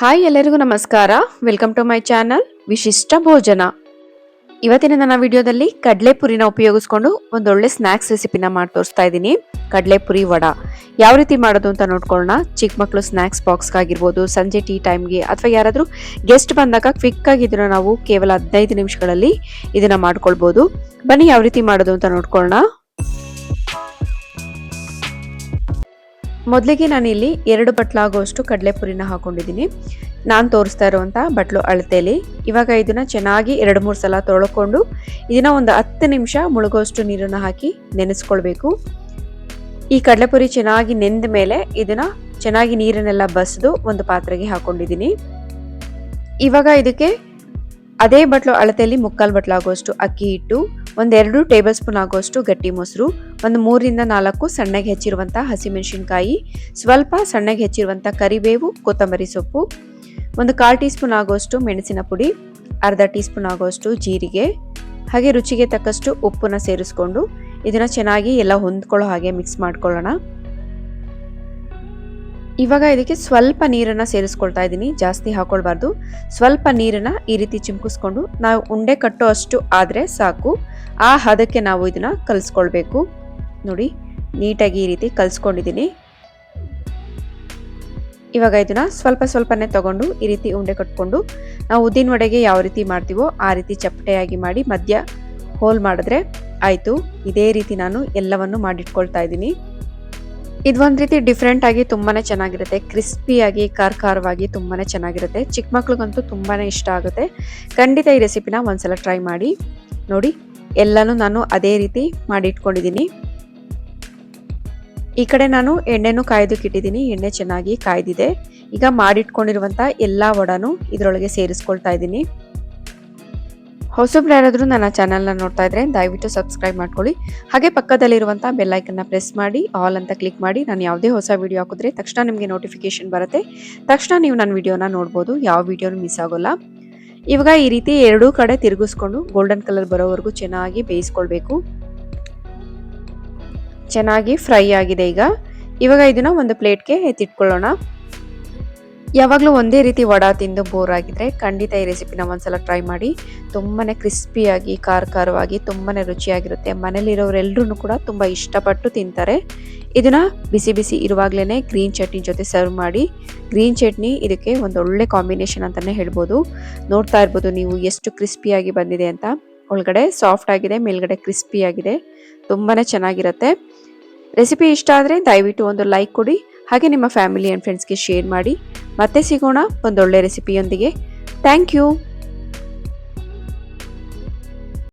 Hi ಎಲ್ಲರಿಗೂ ನಮಸ್ಕಾರ. Welcome to my channel ವಿಶಿಷ್ಟ ಭೋಜನ. ಇವತ್ತಿನ ನನ್ನ ವಿಡಿಯೋದಲ್ಲಿ ಕಡಲೆಪುರಿನ ಉಪಯೋಗಿಸ್ಕೊಂಡು ಒಂದೊಳ್ಳೆ ಸ್ನ್ಯಾಕ್ಸ್ ರೆಸಿಪಿನ ಮಾಡಿ ತೋರಿಸ್ತಾ ಇದ್ದೀನಿ. ಕಡಲೆಪುರಿ ವಡ. ಯಾವ ರೀತಿ ಮಾಡೋದು ಅಂತ ನೋಡ್ಕೊಳ್ಳೋಣ. ಚಿಕ್ಕ ಮಕ್ಕಳು ಸ್ನ್ಯಾಕ್ಸ್ ಬಾಕ್ಸ್ಗಾಗಿರ್ಬೋದು ಸಂಜೆ ಟೀ ಟೈಮ್ಗೆ ಅಥವಾ ಯಾರಾದರೂ ಗೆಸ್ಟ್ ಬಂದಾಗ ಕ್ವಿಕ್ ಇದನ್ನು ನಾವು ಕೇವಲ ಹದಿನೈದು ನಿಮಿಷಗಳಲ್ಲಿ ಇದನ್ನು ಮಾಡ್ಕೊಳ್ಬೋದು. ಬನ್ನಿ ಯಾವ ರೀತಿ ಮಾಡೋದು ಅಂತ ನೋಡ್ಕೊಳ್ಳೋಣ. ಮೊದಲಿಗೆ ನಾನಿಲ್ಲಿ ಎರಡು ಬಟ್ಲಾಗುವಷ್ಟು ಕಡಲೆಪುರಿನ ಹಾಕೊಂಡಿದ್ದೀನಿ. ನಾನು ತೋರಿಸ್ತಾ ಇರುವಂಥ ಬಟ್ಲು ಅಳತೆಯಲ್ಲಿ ಇವಾಗ ಇದನ್ನ ಚೆನ್ನಾಗಿ ಎರಡು ಮೂರು ಸಲ ತೊಳ್ಕೊಂಡು ಇದನ್ನ ಒಂದು ಹತ್ತು ನಿಮಿಷ ಮುಳುಗೋಷ್ಟು ನೀರನ್ನು ಹಾಕಿ ನೆನೆಸ್ಕೊಳ್ಬೇಕು. ಈ ಕಡಲೆಪುರಿ ಚೆನ್ನಾಗಿ ನೆಂದ ಮೇಲೆ ಇದನ್ನು ಚೆನ್ನಾಗಿ ನೀರನ್ನೆಲ್ಲ ಬಸಿದು ಒಂದು ಪಾತ್ರೆಗೆ ಹಾಕೊಂಡಿದ್ದೀನಿ. ಇವಾಗ ಇದಕ್ಕೆ ಅದೇ ಬಟ್ಲು ಅಳತೆಯಲ್ಲಿ ಮುಕ್ಕಾಲು ಬಟ್ಲಾಗುವಷ್ಟು ಅಕ್ಕಿ ಹಿಟ್ಟು ಒಂದೆರಡು ಟೇಬಲ್ ಸ್ಪೂನ್ ಆಗುವಷ್ಟು ಗಟ್ಟಿ ಮೊಸರು, ಒಂದು ಮೂರಿಂದ ನಾಲ್ಕು ಸಣ್ಣಗೆ ಹೆಚ್ಚಿರುವಂಥ ಹಸಿಮೆಣಸಿನ್ಕಾಯಿ, ಸ್ವಲ್ಪ ಸಣ್ಣಗೆ ಹೆಚ್ಚಿರುವಂಥ ಕರಿಬೇವು, ಕೊತ್ತಂಬರಿ ಸೊಪ್ಪು, ಒಂದು ಕಾಲು ಟೀ ಸ್ಪೂನ್ ಆಗುವಷ್ಟು ಮೆಣಸಿನ ಪುಡಿ, ಅರ್ಧ ಟೀ ಸ್ಪೂನ್ ಆಗುವಷ್ಟು ಜೀರಿಗೆ, ಹಾಗೆ ರುಚಿಗೆ ತಕ್ಕಷ್ಟು ಉಪ್ಪನ್ನು ಸೇರಿಸ್ಕೊಂಡು ಇದನ್ನು ಚೆನ್ನಾಗಿ ಎಲ್ಲ ಹೊಂದ್ಕೊಳ್ಳೋ ಹಾಗೆ ಮಿಕ್ಸ್ ಮಾಡ್ಕೊಳ್ಳೋಣ. ಇವಾಗ ಇದಕ್ಕೆ ಸ್ವಲ್ಪ ನೀರನ್ನು ಸೇರಿಸ್ಕೊಳ್ತಾ ಇದ್ದೀನಿ. ಜಾಸ್ತಿ ಹಾಕೊಳ್ಬಾರ್ದು. ಸ್ವಲ್ಪ ನೀರನ್ನು ಈ ರೀತಿ ಚಿಮ್ಕಿಸ್ಕೊಂಡು ನಾವು ಉಂಡೆ ಕಟ್ಟೋ ಅಷ್ಟು ಆದರೆ ಸಾಕು. ಆ ಹದಕ್ಕೆ ನಾವು ಇದನ್ನು ಕಲಿಸ್ಕೊಳ್ಬೇಕು. ನೋಡಿ, ನೀಟಾಗಿ ಈ ರೀತಿ ಕಲಿಸ್ಕೊಂಡಿದ್ದೀನಿ. ಇವಾಗ ಇದನ್ನ ಸ್ವಲ್ಪ ಸ್ವಲ್ಪನೇ ತಗೊಂಡು ಈ ರೀತಿ ಉಂಡೆ ಕಟ್ಕೊಂಡು ನಾವು ಉದ್ದಿನ ವಡೆಗೆ ಯಾವ ರೀತಿ ಮಾಡ್ತೀವೋ ಆ ರೀತಿ ಚಪ್ಪಟೆಯಾಗಿ ಮಾಡಿ ಮಧ್ಯ ಹೋಲ್ ಮಾಡಿದ್ರೆ ಆಯಿತು. ಇದೇ ರೀತಿ ನಾನು ಎಲ್ಲವನ್ನು ಮಾಡಿಟ್ಕೊಳ್ತಾ ಇದ್ದೀನಿ. ಇದು ಒಂದು ರೀತಿ ಡಿಫ್ರೆಂಟ್ ಆಗಿ ತುಂಬಾನೇ ಚೆನ್ನಾಗಿರುತ್ತೆ. ಕ್ರಿಸ್ಪಿಯಾಗಿ ಖಾರ ಖಾರವಾಗಿ ತುಂಬಾನೇ ಚೆನ್ನಾಗಿರುತ್ತೆ. ಚಿಕ್ಕ ಮಕ್ಳಿಗಂತೂ ತುಂಬಾನೇ ಇಷ್ಟ ಆಗುತ್ತೆ. ಖಂಡಿತ ಈ ರೆಸಿಪಿನ ಒಂದ್ಸಲ ಟ್ರೈ ಮಾಡಿ ನೋಡಿ. ಎಲ್ಲನೂ ನಾನು ಅದೇ ರೀತಿ ಮಾಡಿ ಇಟ್ಕೊಂಡಿದ್ದೀನಿ ಈ ಕಡೆ ನಾನು ಎಣ್ಣೆನೂ ಕಾಯ್ದಕ್ಕೆ ಇಟ್ಟಿದ್ದೀನಿ ಎಣ್ಣೆ ಚೆನ್ನಾಗಿ ಕಾಯ್ದಿದೆ. ಈಗ ಮಾಡಿಟ್ಕೊಂಡಿರುವಂಥ ಎಲ್ಲ ವಡಾನು ಇದರೊಳಗೆ ಸೇರಿಸ್ಕೊಳ್ತಾ ಇದ್ದೀನಿ. ಹೊಸಬ್ರು ಯಾರಾದರೂ ನನ್ನ ಚಾನಲ್ನ ನೋಡ್ತಾ ಇದ್ರೆ ದಯವಿಟ್ಟು ಸಬ್ಸ್ಕ್ರೈಬ್ ಮಾಡ್ಕೊಳ್ಳಿ. ಹಾಗೆ ಪಕ್ಕದಲ್ಲಿರುವಂಥ ಬೆಲ್ಲೈಕನ್ನ ಪ್ರೆಸ್ ಮಾಡಿ ಆಲ್ ಅಂತ ಕ್ಲಿಕ್ ಮಾಡಿ, ನಾನು ಯಾವುದೇ ಹೊಸ ವೀಡಿಯೋ ಹಾಕಿದ್ರೆ ತಕ್ಷಣ ನಿಮಗೆ ನೋಟಿಫಿಕೇಶನ್ ಬರುತ್ತೆ. ತಕ್ಷಣ ನೀವು ನನ್ನ ವಿಡಿಯೋನ ನೋಡ್ಬೋದು, ಯಾವ ವೀಡಿಯೋನು ಮಿಸ್ ಆಗೋಲ್ಲ. ಇವಾಗ ಈ ರೀತಿ ಎರಡೂ ಕಡೆ ತಿರುಗಿಸ್ಕೊಂಡು ಗೋಲ್ಡನ್ ಕಲರ್ ಬರೋವರೆಗೂ ಚೆನ್ನಾಗಿ ಬೇಯಿಸ್ಕೊಳ್ಬೇಕು. ಚೆನ್ನಾಗಿ ಫ್ರೈ ಆಗಿದೆ ಈಗ. ಇವಾಗ ಇದನ್ನ ಒಂದು ಪ್ಲೇಟ್ಗೆ ಎತ್ತಿಟ್ಕೊಳ್ಳೋಣ. ಯಾವಾಗಲೂ ಒಂದೇ ರೀತಿ ವಡ ತಿಂದು ಬೋರ್ ಆಗಿದ್ರೆ ಖಂಡಿತ ಈ ರೆಸಿಪಿನ ಒಂದ್ಸಲ ಟ್ರೈ ಮಾಡಿ. ತುಂಬಾ ಕ್ರಿಸ್ಪಿಯಾಗಿ ಖಾರ ಖಾರವಾಗಿ ತುಂಬಾ ರುಚಿಯಾಗಿರುತ್ತೆ. ಮನೇಲಿರೋರೆಲ್ಲರೂ ಕೂಡ ತುಂಬ ಇಷ್ಟಪಟ್ಟು ತಿಂತಾರೆ. ಇದನ್ನ ಬಿಸಿ ಬಿಸಿ ಇರುವಾಗಲೇ ಗ್ರೀನ್ ಚಟ್ನಿ ಜೊತೆ ಸರ್ವ್ ಮಾಡಿ. ಗ್ರೀನ್ ಚಟ್ನಿ ಇದಕ್ಕೆ ಒಂದು ಒಳ್ಳೆ ಕಾಂಬಿನೇಷನ್ ಅಂತಲೇ ಹೇಳ್ಬೋದು. ನೋಡ್ತಾ ಇರ್ಬೋದು ನೀವು ಎಷ್ಟು ಕ್ರಿಸ್ಪಿಯಾಗಿ ಬಂದಿದೆ ಅಂತ. ಒಳಗಡೆ ಸಾಫ್ಟ್ ಆಗಿದೆ, ಮೇಲ್ಗಡೆ ಕ್ರಿಸ್ಪಿಯಾಗಿದೆ ತುಂಬಾ ಚೆನ್ನಾಗಿರುತ್ತೆ. ರೆಸಿಪಿ ಇಷ್ಟ ಆದರೆ ದಯವಿಟ್ಟು ಒಂದು ಲೈಕ್ ಕೊಡಿ. ಹಾಗೆ ನಿಮ್ಮ ಫ್ಯಾಮಿಲಿ ಆ್ಯಂಡ್ ಫ್ರೆಂಡ್ಸ್ಗೆ ಶೇರ್ ಮಾಡಿ. ಮತ್ತೆ ಸಿಗೋಣ ಒಂದೊಳ್ಳೆ ರೆಸಿಪಿಯೊಂದಿಗೆ ಥ್ಯಾಂಕ್ ಯು